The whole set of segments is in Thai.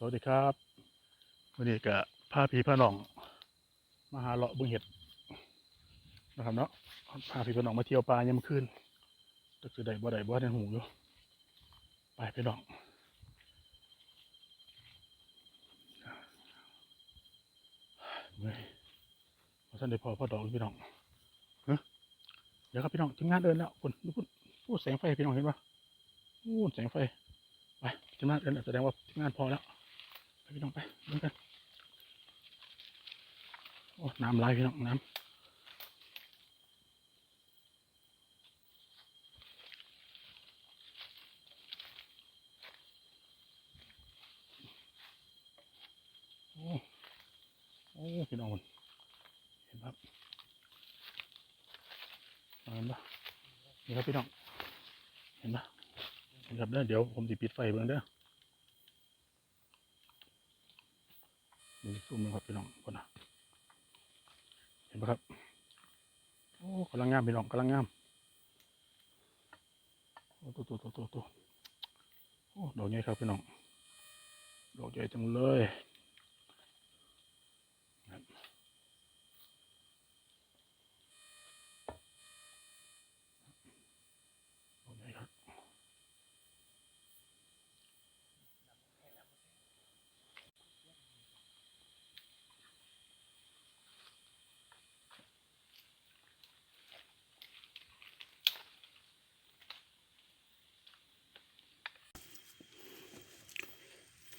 สวัสดีครับวันนี้ก็พาพี่พาน้อง มาหาเลาะบึงเห็ดนะครับเนาะพาพี่พาน้องมาเที่ยวป่ายามคืนจะคือได้บ่ได้บ่ได้หูอยู่ไปพี่น้องเว้ยมาสั่นได้พอพอดอกพี่น้องเดี๋ยวครับพี่น้องทีมงานเดินแล้วคุณดูคุณโอ้แสงไฟพี่น้องเห็นปะโอ้แสงไฟไปทีมงานเดินแสดงว่าทีมงานพอแล้ว พี่น้องไปดินกันโอ้น้ำไหลพี่น้องน้ำโอ้โอ้พี่น้องมันเห็นครับเห็นปะนี่ครับพี่น้องเห็นปะครับเด้อเดี๋ยวผมจะปิดไฟเบิ่งเด้อ ซูมนะครับพี่น้องคนนะเห็นปะครับโอ้กำลังงามพี่น้องกำลังงามโอ้ตัวตัวตัวตัวตัวโอ้ดอกใหญ่ครับพี่น้องดอกใหญ่จังเลยครับดอกใหญ่ครับ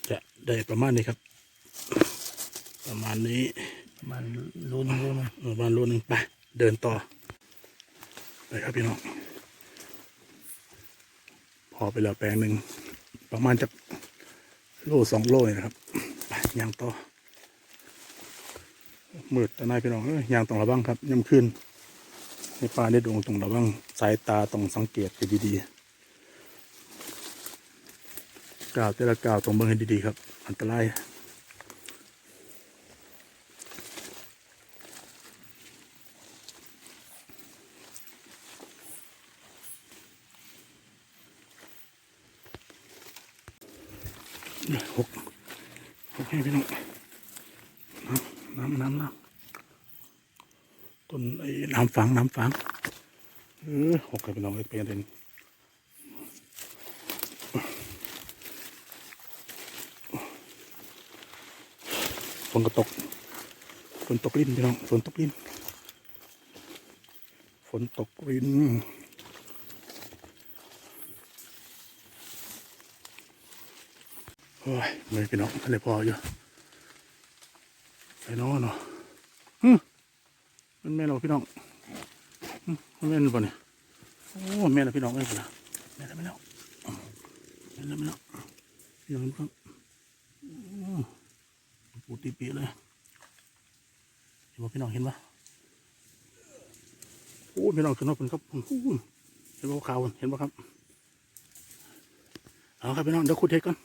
จะ ได้ประมาณนี้ครับ ประมาณนี้มันรุนรุนประมาณโลนึงไปเดินต่อไปครับพี่น้อง พอไปแล้วแปลงหนึ่งประมาณจะโลสองโลนี่นะครับไปย่างต่อมืดแต่นายพี่น้องเอ้ยย่างต้องระวังครับย่ำขึ้นในป่าในดงต้องระวังสายตาต้องสังเกตไปดีๆ กล่าวแต่ละกล่าวต้องเบิ่งให้ดีๆครับ อันตรายหกหกให้พี่น้องน้ำน้ำน้ำน้ำต้นไอ้น้ำฝังน้ำฝังเออหกให้พี่น้องไอ้เป็นเด่น ฝนก็ตก ฝนตกลิ้นพี่น้อง ฝนตกลิ้น ฝนตกลิ้นโอ้ยไม่พี่น้องทะเลพออยู่ไปน้องเนาะฮึมันแม่เราพี่น้องฮึมันแม่นป่ะเนี่ยโอ้แม่นแล้วพี่น้องเอ้ยนะแม่นแล้วแม่นแล้วแม่นแล้วแม่นแล้วพี่น้อง ปูตีปีเลยเห็นป่ะพี่น้องเห็นปะโอ้พี่น้องขึ้นมาเป็นครับเห็นป่ะขาวเห็นป่ะครับเอาครับพี่น้องเดี๋ยวขุดเห็ดก่อน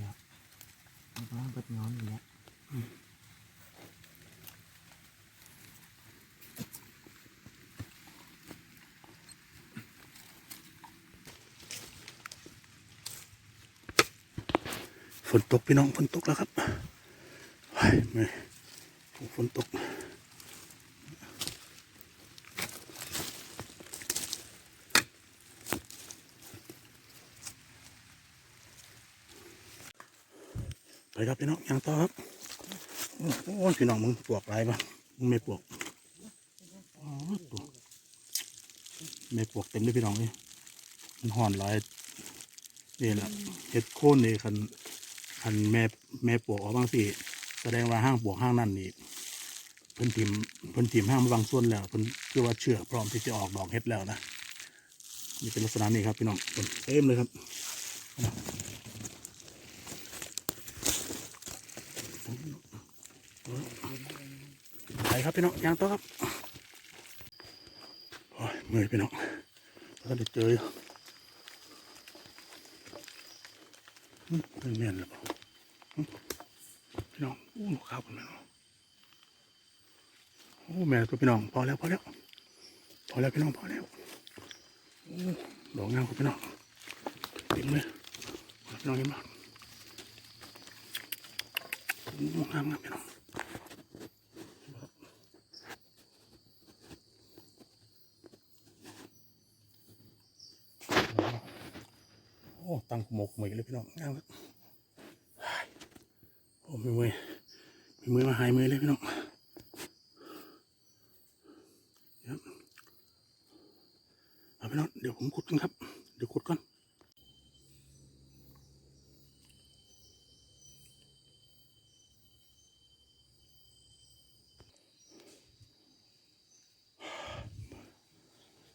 แล้วมันกำลังเปิดย้อนอยู่แล้ว ฝนตกพี่น้องฝนตกแล้วครับเฮ้ยไม่ฝนตกไปครับพี่น้องอย่างต่อครับโอ้โหพี่น้องมึงปวกไรปะมึงไม่ปวกอ๋อปวกไม่ปวกเต็มเลยพี่น้องเลยมันห่อนลายนี่แหละเห็ดโค่นนี่คัน อันแม่แม่ปวกออกบางสิแสดงว่าห้างปวกห้างนั่นนี่เพิ่นทิมเพิ่นทิมห้างมาบางส่วนแล้วเพิ่นคือว่าเชื่อพร้อมที่จะออกดอกเฮ็ดแล้วนะนี่เป็นลักษณะนี้ครับพี่น้องเต็มเลยครับไปครับพี่น้องยางต่อครับโอ้ยเมื่อยพี่น้องก็ได้เจออยู่อืมเป็นแม่นหรือเปล่า พี่น้องโอ้ครับพี่น้องโอ้แม่ตัวพี่น้องพอแล้วพอแล้วพอแล้วพี่น้องพอแล้วโอ้ดอกงามครับพี่น้องเต็มเลยพี่น้องเห็นไหมโอ้งามงามพี่น้องโอ้ตั้งหมกหมยเลยพี่น้องงามครับ โอ้มีมือมีมือมาหายมือเลยพี่น้องเอาไปนองเดี๋ยวผมขุดกันครับ เดี๋ยวขุดก่อน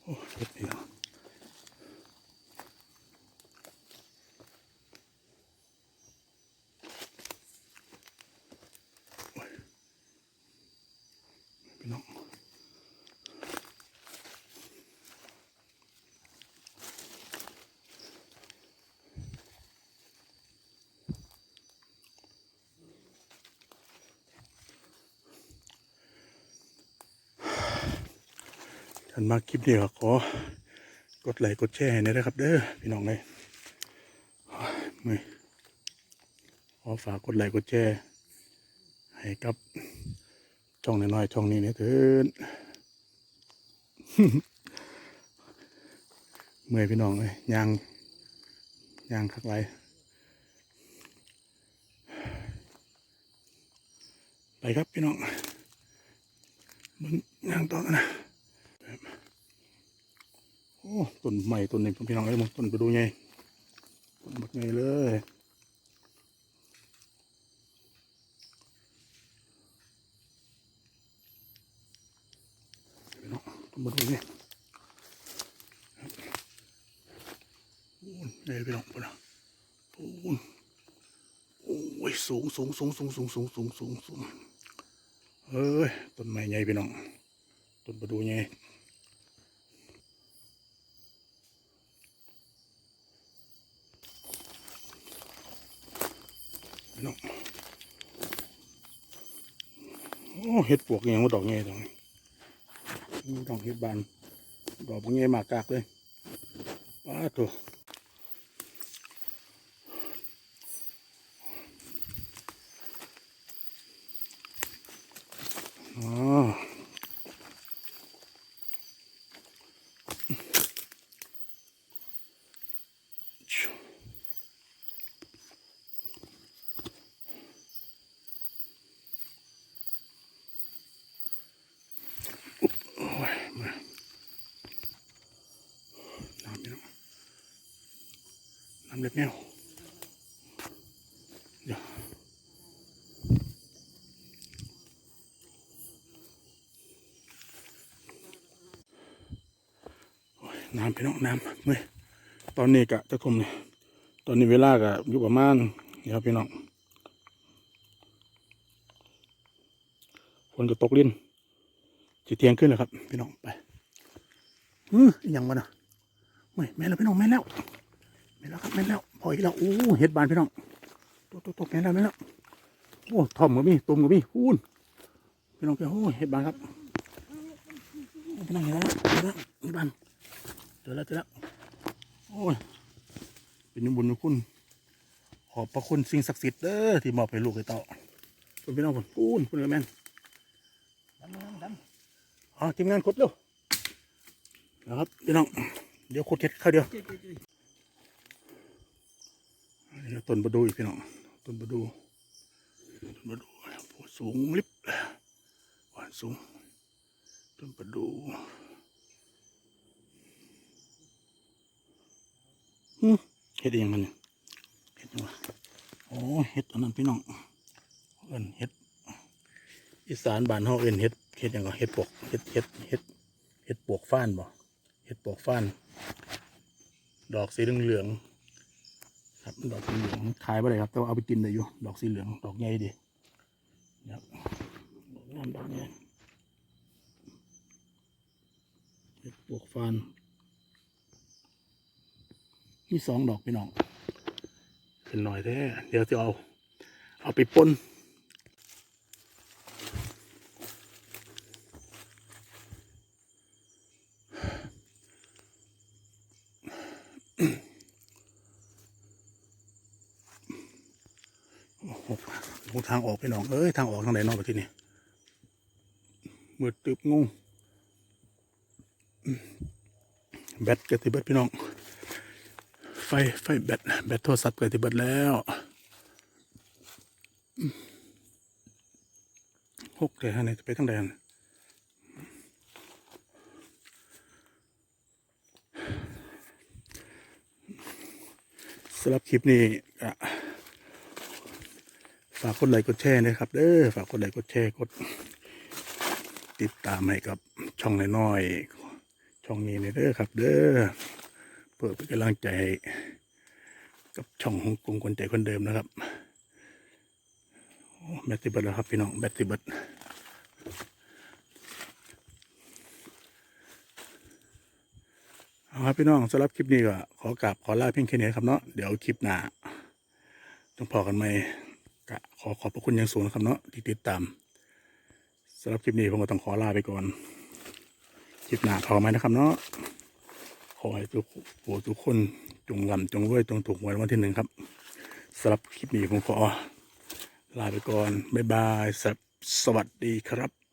โอ้เห็ดเดียวโอ้ยพี่น้อง ท่านมาคลิปนี้ก็ขอกดไลค์กดแชร์ให้นะครับ เด้อพี่น้องเลยมือขอฝากกดไลค์กดแชร์ให้กับช่องน้อยๆช่องนี้เนี่ยเถิดเมื่อยพี่น้องเลยยางยางคักไรไปครับพี่น้องมึงยางต่อนะ ต้นใหม่ต้นนี้พี่น้องเอ้ยมึงต้นไปดูไงต้นบักไงเลยพี่น้องต้นมาดูไงโอ้ยนี่พี่น้องพี่น้องโอ้ยโอ้ยสูงสูงสูงสูงสูงสูงสูงสูงสูงเอ้ยต้นใหญ่ไงพี่น้องต้นปดูไง พี่น้องโอ้เห็ดปวกยังว่าดอกเงี้ยดอกนี้ดอกเห็ดบานดอกเงี้ยมากกากเลยป้าตัวอ๋อชิว โอ้ยมาน้ำพี่น้องน้ำ เล็บแมวเดี๋ยวน้ำพี่น้องน้ำเมื่อยตอนนี้กะจะทุ่มเนี่ยตอนนี้เวลากะอยู่ประมาณเดี๋ยวพี่น้องฝนก็ตกลิ้นจะเทียงขึ้นแล้วครับ พี่น้องไปอืออหยังวะนะไม่แม่แล้วพี่น้องแม่แล้ว แม่นแล้วครับแม่นแล้วพออีกแล้วโอ้เห็ดบานพี่น้องตัวตัวตัวแม่นแล้วแม่นแล้วโอ้ทอมกับมีตุ่มกับมีพูนพี่น้องพี่น้องโอ้เห็ดบานครับพี่น้องเห็นแล้วเห็นแล้วเห็ดบานเจอแล้วเจอแล้วโอ้ยเป็นบุญคุณขอบพระคุณสิ่งศักดิ์สิทธิ์เด้อที่มอบให้ลูกให้เต่าคุณพี่น้องผมพูนพูนกับแม่นดำดำดอ๋อทีมงานขุดเร็วนะครับพี่น้องเดี๋ยวขุดเห็ดข้าวเดียวำจุ๊ยจุ๊ยจุ๊ย เดี๋ยว ต้นประดูอีกพี่น้องต้นประดูต้นประดูโอ้สูงลิบหวานสูงต้นประดูฮึเห็ดเองมันเห็ดยังวะโอ้เห็ดอันนั้นพี่น้องเอินเห็ดอีสานบ้านเฮาเอินเห็ดเห็ดยังก็เห็ดปวกเห็ดเห็ดเห็ดเห็ดปวกฟ้านบ่เห็ดปวกฟ้าน ดอกสีเหลือง ครับดอกสีเหลืองขายไปเลยครับแต่ว่าเอาไปกินได้อยู่ดอกสีเหลืองดอกใหญ่ดีนะครับดอกงามดอกใหญ่เห็ดปวกฟันนี่สองดอกพี่น้องเป็นหน่อยแท้เดี๋ยวจะเอา เอาไปปน โอ้โหโอ้ ทางออกพี่น้องเอ้ยทางออกทางไหนเนอกไปที่นี่มืดตึบงงแบตกระติเบิดพี่น้อง ไฟไฟแบตแบตโทรศัพท์กระติเบิดแล้วหกเลยฮะเนี่ยจะไปทางใดหั่นสำหรับคลิปนี้ก็ ฝากกดไลค์กดแชร์นะครับเด้อฝากกดไลค์กดแชร์กด ติดตามให้กับช่องน้อยๆช่องนี้เด้อครับ เด้อเพื่อเป็นกำลังใจกับช่องของกลุ่มคนใจคนเดิมนะครับแบตติเบิดแล้วครับพี่น้องแบตติเบิดเอาครับพี่น้องสำหรับคลิปนี้ก็ขอกราบขอลาเพียงแค่นี้ครับเนาะเดี๋ยวคลิปหน้าต้องพอกันไหม ก็ขอขอบพระคุณอย่างสูงนะครับเนาะที่ติดตามสำหรับคลิปนี้ผมก็ต้องขอลาไปก่อนคลิปหน้าพอไหมนะครับเนาะขอให้ทุกผู้ทุกคนจงร่ำจงรวยจงถูกหวยวันที่หนึ่งครับสำหรับคลิปนี้ผมขอลาไปก่อนบ๊ายบายสวัสดีครับ